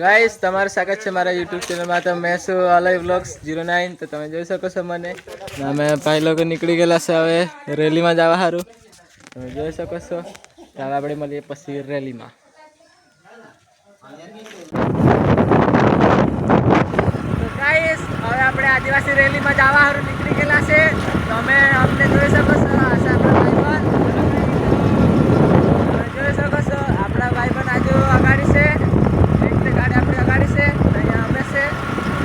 Guys તમારું સ્વાગત છે મારા યુટ્યુબ ચેનલમાં તો મેં છું અલાઈ વ્લોગ્સ જીરો નાઇન તો તમે જોઈ શકો છો મને. અમે ભાઈ લોકો નીકળી ગયેલા છે હવે રેલીમાં જવા સારું તમે જોઈ શકો છો. હવે આપણે મળીએ પછી રેલીમાં. હવે આપણે આદિવાસી રેલીમાં જવા સારું નીકળી ગયેલા છે. તમે અમને જોઈ શકો છો આ છે આપણા ભાઈબંધ તમે જોઈ શકો છો આપણા ભાઈબંધ આજુ અગાડી છે એક તે ગાડી આપણી અગાડી છે અહીંયા અમે છે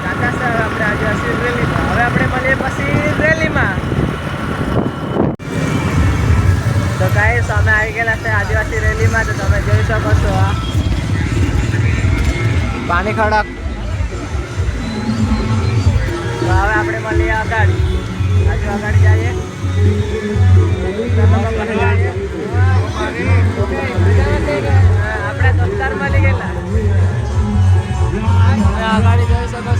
દાદા છે હવે આપણે આદિવાસી રેલીમાં હવે આપણે મળીએ પછી રેલીમાં તો ગાઈસ અમે આવી ગયેલા છે આદિવાસી રેલીમાં તો તમે જોઈ શકો છો આ પાણી ખડક હવે આપણે મળીએ આગળ આજુ આગળ જઈએ આપણે દોસ્તાર મળી ગયેલા અગાડી જોઈ શકો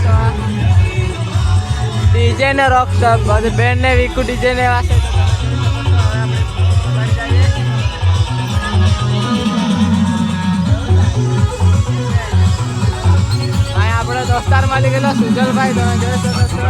ડીજે ને રોક બધું બેન ને વીકુ ડીજે ને વાસે આપણે દોસ્તાર મળી ગયેલો સુજલભાઈ તમે જોઈ શકો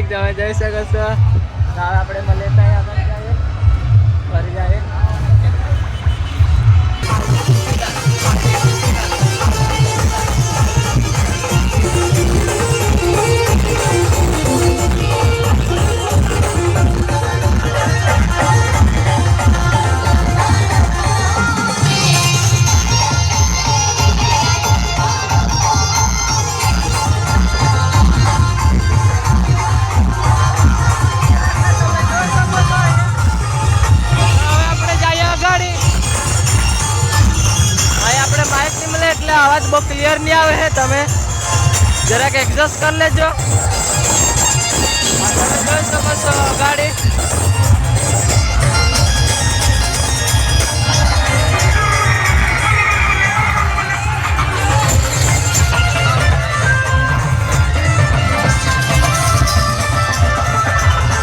આસ્ટિક તમે જોઈ શકો છો આપણે મળે ત્યાં. એટલે અવાજ બહુ ક્લિયર નહીં આવે છે તમે જરાક એડજસ્ટ કરી લેજો. ગાડી તમે જોઈ શકો છો અગાડી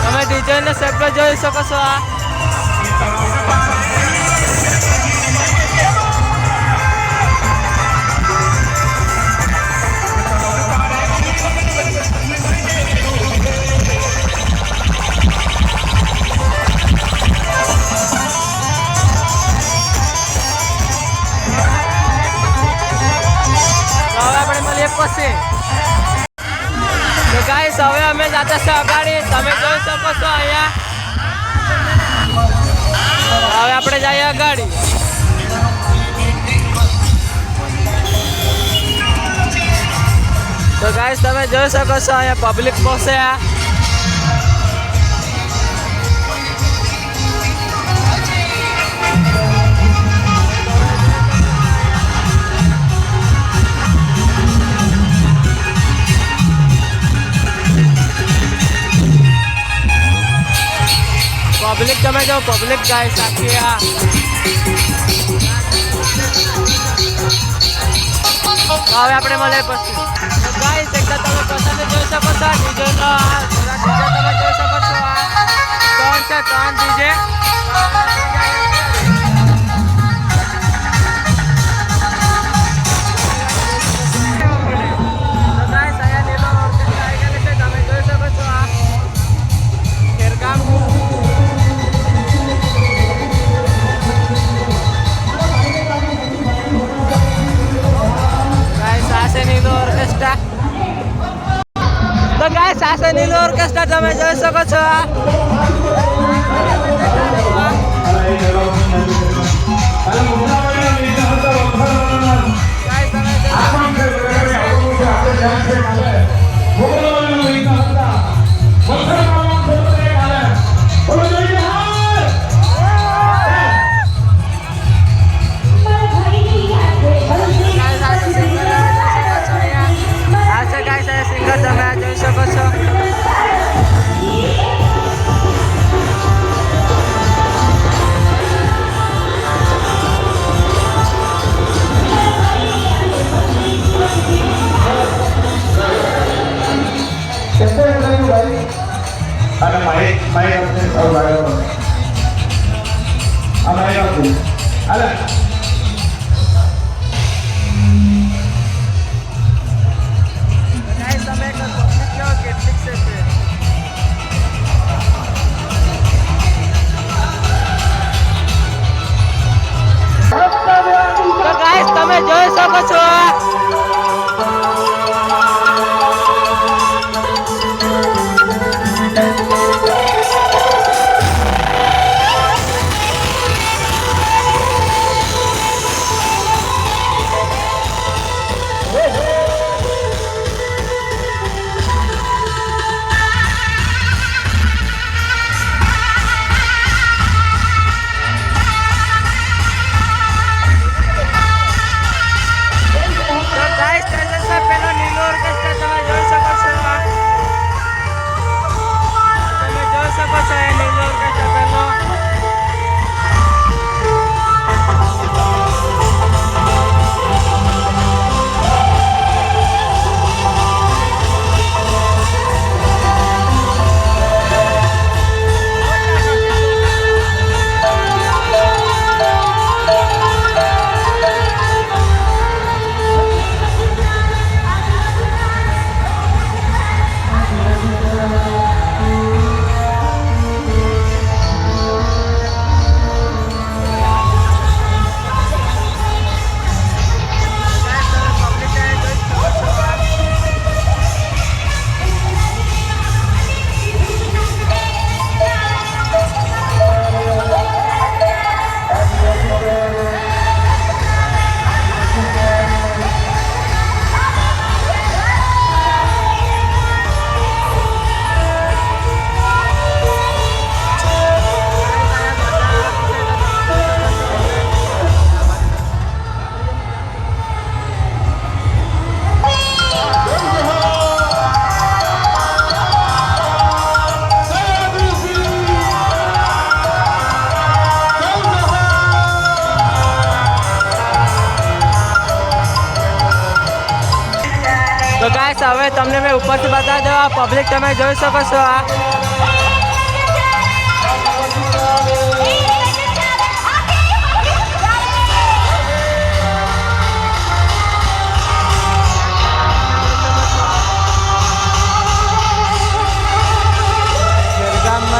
તમે ડીજે ને સેપરેટ જોઈ શકો છો આ. તો ગાઈસ તમે જોઈ શકો છો, અહીંયા પબ્લિક પહોંચે આ. પબ્લિક તમે જો પબ્લિક ગાઈસ આખી આ. તો હવે આપણે મળે પછી. તો ગાઈસ એકદમ તમે પસંદ જોઈ શકો છો ડીજે નો આ ડીજે તમે છો તો ગાઈસ આ છે નીલો ઓર્કેસ્ટ્રા તમે જોઈ શકો છો આ હવે તમને મેં ઉપરથી બતાવી દઉં પબ્લિક તમે જોઈ શકો છો, આ.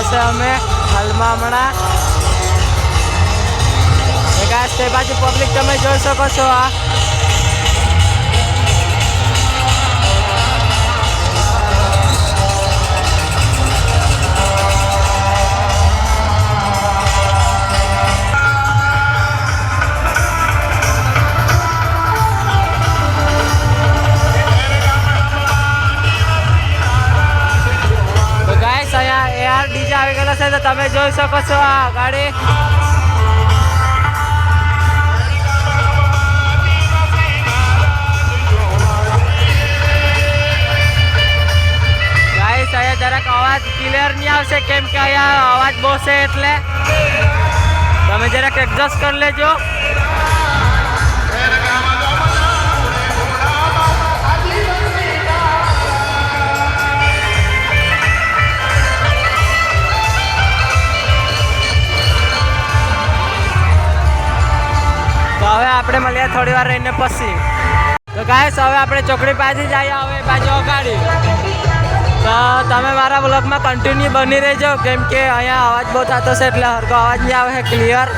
છે અમે, હાલમાં હમણાં. તે બાજુ પબ્લિક તમે જોઈ શકો છો, આ. આવી ગયેલો છે, તો તમે જોઈ શકો છો આ ગાડી. અહીંયા જરાક અવાજ ક્લિયર નહીં આવશે, કેમ કે અહીંયા અવાજ બહુ છે એટલે. તમે જરાક એડજસ્ટ કરી લેજો. આપણે મળીએ થોડી વાર રહીને પછી. તો ગાઈસ હવે આપણે ચોકડી પાસે જઈએ હવે બાજુ અગાડી. તો તમે મારા બ્લોગમાં કન્ટિન્યુ બની રહેજો, કેમ કે અહીંયા અવાજ બહુ થતો છે, એટલે હરકો અવાજ નહીં આવે ક્લિયર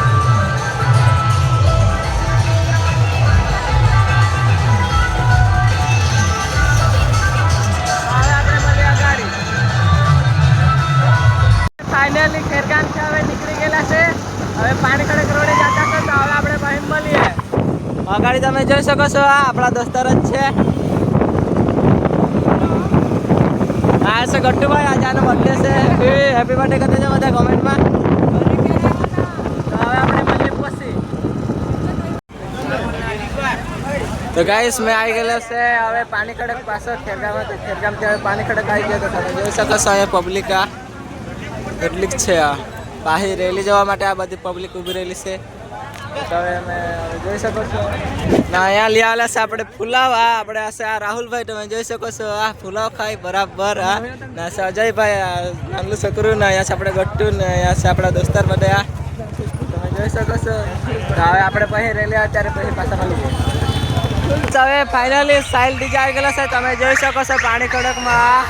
ફાઇનલી છે, હવે નીકળી ગયેલા છે. હવે પાણી ખડક રોડે જતા છે તો હવે આપણે બહેન મળીએ અગાડી તમે જોઈ શકો છો, આ આપણા દોસ્તાર જ છે. આ છે ગટ્ટુભાઈ, આજે આનો બર્થડે છે. હેપી બર્થડે કરી દેજો બધા કોમેન્ટમાં હવે આપણે પછી. તો ગાઈસ મેં આવી ગયેલો છે, હવે પાણી ખડક પાછો ખેરગામ ખેરગામથી હવે પાણી ખડક આવી ગયો તો તમે જોઈ શકો છો, અહીંયા પબ્લિક આ. કેટલીક છે આ. પાહી રેલી જવા માટે આ બધી પબ્લિક ઊભી રહેલી છે. જોઈ શકો છો. ના, અહીંયા લઈ છે આપણે ફુલાવ આ આપણે આ રાહુલભાઈ, તમે જોઈ શકો છો. આ ફુલાવ ખાઈ બરાબર. આ ના, છે, અજયભાઈ નાનું છોકરું ને અહીંયા છે આપણે ગટ્ટુ ને અહીંયા છે આપણા દોસ્તાર બધા. તમે જોઈ શકો છો. હવે આપણે પછી રેલી અત્યારે પછી પાછા મળી હવે ફાઇનલી સાઇલ ડીજે આવી ગયેલો છે. તમે જોઈ શકો છો પાણી કડકમાં.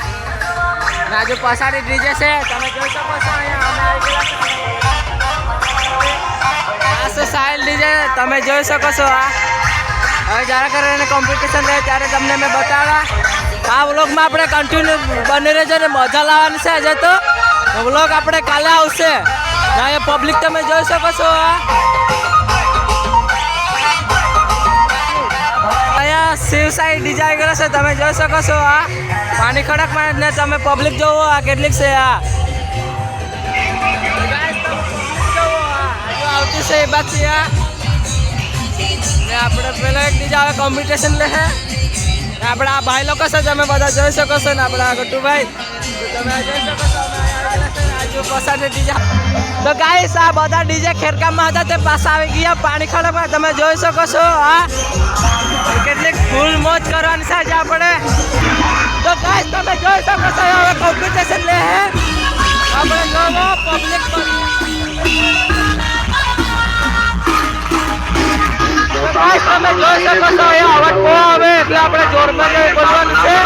રાજુ પસાડી ડીજે છે. તમે જોઈ શકો છો અહીંયા તમે જોઈ શકો છો આ. હવે જ્યારે કરીને કોમ્પિટિશન રહે ત્યારે તમને મેં બતાવ્યા. આ વ્લોગમાં આપણે કન્ટિન્યુ બની રહેજો ને મજા લાવવાની છે આજે તો. વ્લોગ આપણે કાલે આવશે. ના પબ્લિક તમે જોઈ શકો છો આ. અહીંયા શિવ સાઈ ડીજે છે, તમે જોઈ શકો છો આ. પાણી ખડકમાં ને તમે પબ્લિક જોવો આ કેટલીક છે આ. આવતી છે એ બાકી આ. ને આપણે પેલા એક બીજા હવે કોમ્પિટિશન લે છે ને આપણે આ ભાઈ લોકો છે? તમે બધા જોઈ શકો છો ને આપણા ગટુભાઈ. તમે જોઈ શકો છો તો ગાઈસ આ બધા ડીજે ખેરકામમાં હતા તે પાછા આવી ગયા પાણી ખડકમાં. તમે જોઈ શકો છો, આ કેટલીક ફૂલ મોજ કરવાની છે આજે આપણે. તો ગાઈસ તમે જોઈ શકો છો, હવે કોમ્પિટિશન લે હે. આપણે જોવો પબ્લિક તમે જોઈ શકો છો અહીંયા અવાજ બહુ આવે એટલે આપણે જોરમાં જઈ બોલવાનું છે.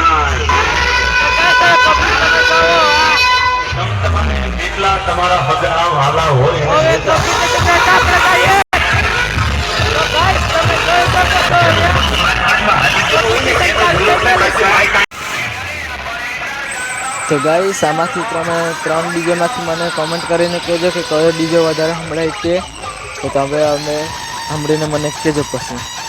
તો guys, સામાથી તમે આપણે તમે ત્રણ ડીજેમાંથી મને કોમેન્ટ કરીને કહેજો કે કયો ડીજે વધારે સંભળાય છે. તો તમે અમે સાંભળીને મને કહેજો પછી.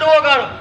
ડોગાડો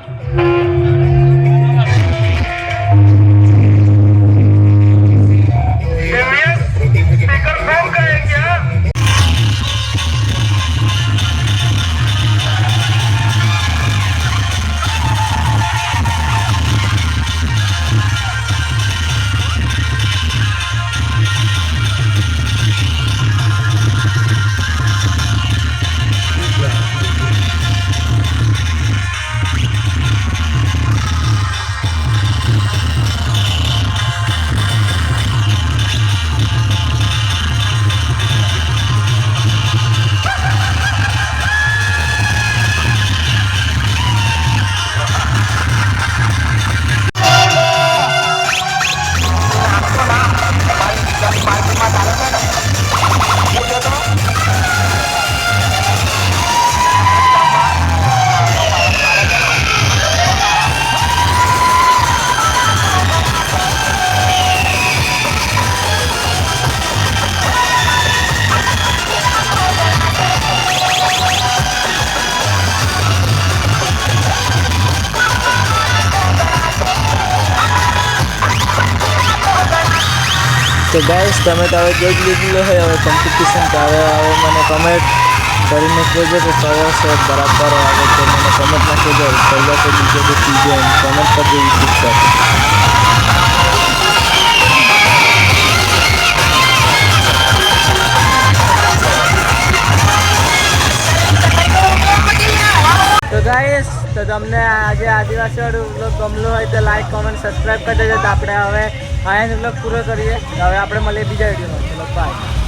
તો ગાઈસ તમે તો હવે જોઈ જ લીધેલું હોય, હવે કોમ્પિટિશન તો હવે હવે મને કમેન્ટ કરીને કહેજો કે કયો શોટ બરાબર આવે તો મને કમેન્ટમાં કહેજો. પહેલો તો બીજો તો ત્રીજો એમ કમેન્ટ કરજો યુટ્યુબ પર. તો ગાઈસ તો તમને આજે આદિવાસી વાળું ગમલું હોય તો લાઈક કોમેન્ટ સબસ્ક્રાઈબ કરી દેજો. તો આપણે હવે આયન બ્લોગ પૂરો કરીએ. હવે આપણે મળીએ બીજા વિડીયોમાં. ચલો બાય